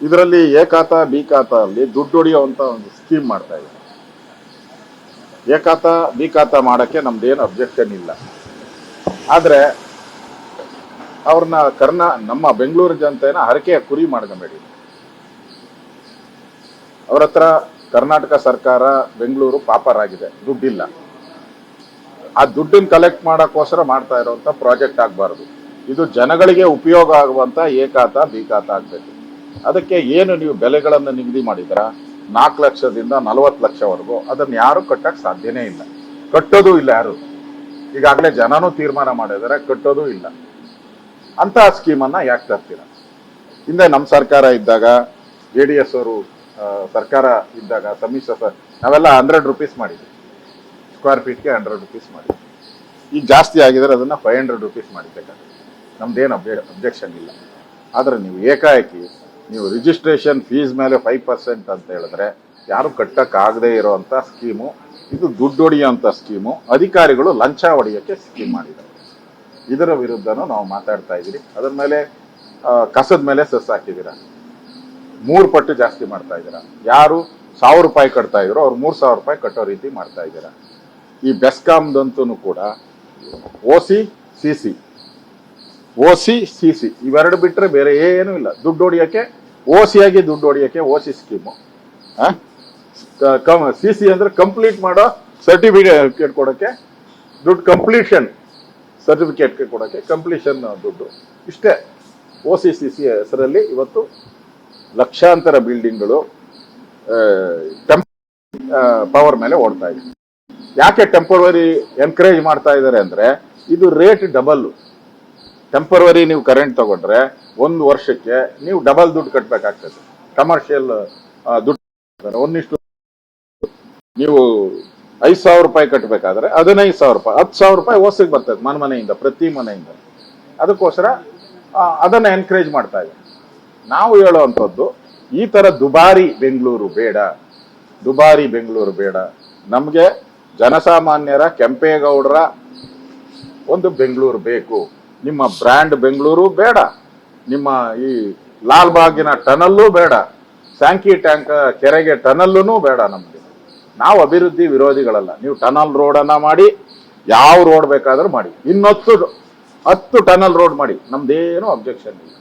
ಇದರಲ್ಲಿ ಎ ಖಾತಾ ಬಿ ಖಾತಾ ಅಲ್ಲಿ ದುಡ್ಡು ಹೊಡೆಯುವಂಥ ಒಂದು ಸ್ಕೀಮ್ ಮಾಡ್ತಾ ಇದೆ. ಎ ಖಾತಾ ಬಿ ಖಾತಾ ಮಾಡೋಕ್ಕೆ ನಮ್ದೇನು ಅಬ್ಜೆಕ್ಷನ್ ಇಲ್ಲ. ಆದರೆ, ಅವ್ರನ್ನ ಕರ್ನಾ, ನಮ್ಮ ಬೆಂಗಳೂರು ಜನತೆನ ಹರಕೆಯ ಕುರಿ ಮಾಡ್ಕೊಂಬೇಡಿ. ಅವ್ರ ಹತ್ರ ಕರ್ನಾಟಕ ಸರ್ಕಾರ, ಬೆಂಗಳೂರು ಪಾಪರಾಗಿದೆ, ದುಡ್ಡಿಲ್ಲ. ಆ ದುಡ್ಡನ್ನು ಕಲೆಕ್ಟ್ ಮಾಡೋಕ್ಕೋಸ್ಕರ ಮಾಡ್ತಾ ಇರೋವಂಥ ಪ್ರಾಜೆಕ್ಟ್ ಆಗಬಾರ್ದು. ಇದು ಜನಗಳಿಗೆ ಉಪಯೋಗ ಆಗುವಂಥ ಎ ಖಾತಾ ಬಿ ಖಾತಾ ಆಗ್ಬೇಕು. ಅದಕ್ಕೆ ಏನು ನೀವು ಬೆಲೆಗಳನ್ನು ನಿಗದಿ ಮಾಡಿದ್ರ ನಾಲ್ಕು ಲಕ್ಷದಿಂದ ನಲವತ್ತು ಲಕ್ಷವರೆಗೂ. ಅದನ್ನ ಯಾರು ಕಟ್ಟಕ್ ಸಾಧ್ಯನೇ ಇಲ್ಲ. ಕಟ್ಟೋದು ಇಲ್ಲ ಯಾರು? ಈಗಾಗಲೇ ಜನನೂ ತೀರ್ಮಾನ ಮಾಡಿದರೆ ಕಟ್ಟೋದು ಇಲ್ಲ. ಅಂತ ಸ್ಕೀಮನ್ನ ಯಾಕೆ ತರ್ತೀರ? ಹಿಂದೆ ನಮ್ಮ ಸರ್ಕಾರ ಇದ್ದಾಗ, ಜೆ ಡಿ ಎಸ್ ಅವರು ಸರ್ಕಾರ ಇದ್ದಾಗ, ಸಮ್ಮಿಶ್ರ ಸರ್, ನಾವೆಲ್ಲ ಹಂಡ್ರೆಡ್ ರುಪೀಸ್ ಮಾಡಿದ್ವಿ. ಸ್ಕ್ವೇರ್ ಫೀಟ್ಗೆ ಹಂಡ್ರೆಡ್ ರುಪೀಸ್ ಮಾಡಿದ್ವಿ. ಈಗ ಜಾಸ್ತಿ ಆಗಿದ್ರೆ ಅದನ್ನ ಫೈವ್ ಹಂಡ್ರೆಡ್ ರುಪೀಸ್ ಮಾಡಿದ್ದೆ ನಮ್ದೇನು ಅಬ್ಜೆ, ಅಬ್ಜೆಕ್ಷನ್ ಇಲ್ಲ. ಆದರೆ ನೀವು ಏಕಾಏಕಿ ನೀವು ರಿಜಿಸ್ಟ್ರೇಷನ್ ಫೀಸ್ ಮೇಲೆ ಫೈವ್ ಪರ್ಸೆಂಟ್ ಅಂತ ಹೇಳಿದ್ರೆ, ಯಾರು ಕಟ್ಟಕ್ಕಾಗದೇ ಇರೋವಂಥ ಸ್ಕೀಮು, ಇದು ದುಡ್ಡು ಹೊಡಿಯುವಂತ ಸ್ಕೀಮು, ಅಧಿಕಾರಿಗಳು ಲಂಚ ಹೊಡೆಯೋಕ್ಕೆ ಸ್ಕೀಮ್ ಮಾಡಿದ್ದಾರೆ. ಇದರ ವಿರುದ್ಧನೂ ನಾವು ಮಾತಾಡ್ತಾ ಇದ್ದೀರಿ. ಅದರ ಮೇಲೆ ಕಸದ ಮೇಲೆ ಸಸ್ ಹಾಕಿದ್ದೀರ? ಮೂರು ಪಟ್ಟು ಜಾಸ್ತಿ ಮಾಡ್ತಾ ಇದ್ದೀರಾ? ಯಾರು ಸಾವಿರ ರೂಪಾಯಿ ಕಟ್ತಾ ಇದ್ರು ಅವ್ರು ಮೂರು ಸಾವಿರ ರೂಪಾಯಿ ಕಟ್ಟೋ ರೀತಿ ಮಾಡ್ತಾ ಇದ್ದೀರಾ? ಈ ಬೆಸ್ಕಾಮ್ದಂತೂ ಕೂಡ, O C C C O C C C ಇವೆರಡು ಬಿಟ್ಟರೆ ಬೇರೆ ಏನೂ ಇಲ್ಲ. ದುಡ್ಡು ಹೊಡಿಯೋಕ್ಕೆ ಓ ಸಿ ಆಗಿ ದುಡ್ಡು ಹೊಡಿಯೋಕ್ಕೆ O C scheme C C ಅಂದ್ರೆ ಕಂಪ್ಲೀಟ್ ಮಾಡೋ ಸರ್ಟಿಫಿಕೇಟ್ ಕೊಡೋಕ್ಕೆ ದುಡ್ಡು ಕಂಪ್ಲೀಷನ್ ಸರ್ಟಿಫಿಕೇಟ್ ಕೊಡೋಕ್ಕೆ ಕಂಪ್ಲೀಷನ್ ದುಡ್ಡು. ಇಷ್ಟೇ. ಓ ಸಿ ಸಿ ಸಿ ಹೆಸರಲ್ಲಿ ಇವತ್ತು ಲಕ್ಷಾಂತರ ಬಿಲ್ಡಿಂಗ್ಗಳು ಪವರ್ ಮೇಲೆ ಓಡ್ತಾ ಇದೆ. ಯಾಕೆ ಟೆಂಪರರಿ ಎನ್ಕರೇಜ್ ಮಾಡ್ತಾ ಇದ್ದಾರೆ ಅಂದ್ರೆ ಇದು ರೇಟ್ ಡಬಲ್ ಟೆಂಪರರಿ ನೀವು ಕರೆಂಟ್ ತಗೊಂಡ್ರೆ ಒಂದು ವರ್ಷಕ್ಕೆ ನೀವು ಡಬಲ್ ದುಡ್ಡು ಕಟ್ಟಬೇಕಾಗ್ತದೆ ಕಮರ್ಷಿಯಲ್ ದುಡ್ಡು. ಒಂದಿಷ್ಟು ನೀವು ಐದು ಸಾವಿರ ರೂಪಾಯಿ ಕಟ್ಟಬೇಕಾದ್ರೆ ಹದಿನೈದು ಸಾವಿರ ರೂಪಾಯಿ, ಹತ್ತು ಸಾವಿರ ರೂಪಾಯಿ ಓಸಿಗೆ ಬರ್ತದೆ ಮನೆ ಮನೆಯಿಂದ, ಪ್ರತಿ ಮನೆಯಿಂದ. ಅದಕ್ಕೋಸ್ಕರ ಅದನ್ನ ಎನ್ಕರೇಜ್ ಮಾಡ್ತಾ ಇದೆ. ನಾವು ಹೇಳುವಂಥದ್ದು ಈ ಥರ ದುಬಾರಿ ಬೆಂಗಳೂರು ಬೇಡ. ದುಬಾರಿ ಬೆಂಗಳೂರು ಬೇಡ. ನಮಗೆ ಜನಸಾಮಾನ್ಯರ ಕೆಂಪೇಗೌಡರ ಒಂದು ಬೆಂಗಳೂರು ಬೇಕು. ನಿಮ್ಮ ಬ್ರ್ಯಾಂಡ್ ಬೆಂಗಳೂರು ಬೇಡ. ನಿಮ್ಮ ಈ ಲಾಲ್ಬಾಗಿನ ಟನಲ್ಲೂ ಬೇಡ. ಸ್ಯಾಂಕಿ ಟ್ಯಾಂಕ್ ಕೆರೆಗೆ ಟನಲ್ಲೂ ಬೇಡ ನಮಗೆ. ನಾವು ಅಭಿವೃದ್ಧಿ ವಿರೋಧಿಗಳಲ್ಲ. ನೀವು ಟನಲ್ ರೋಡನ್ನು ಮಾಡಿ, ಯಾವ ರೋಡ್ ಬೇಕಾದರೂ ಮಾಡಿ. ಇನ್ನೊತ್ತು ಹತ್ತು ಟನಲ್ ರೋಡ್ ಮಾಡಿ. ನಮ್ದೇನು ಅಬ್ಜೆಕ್ಷನ್ ಇಲ್ಲ.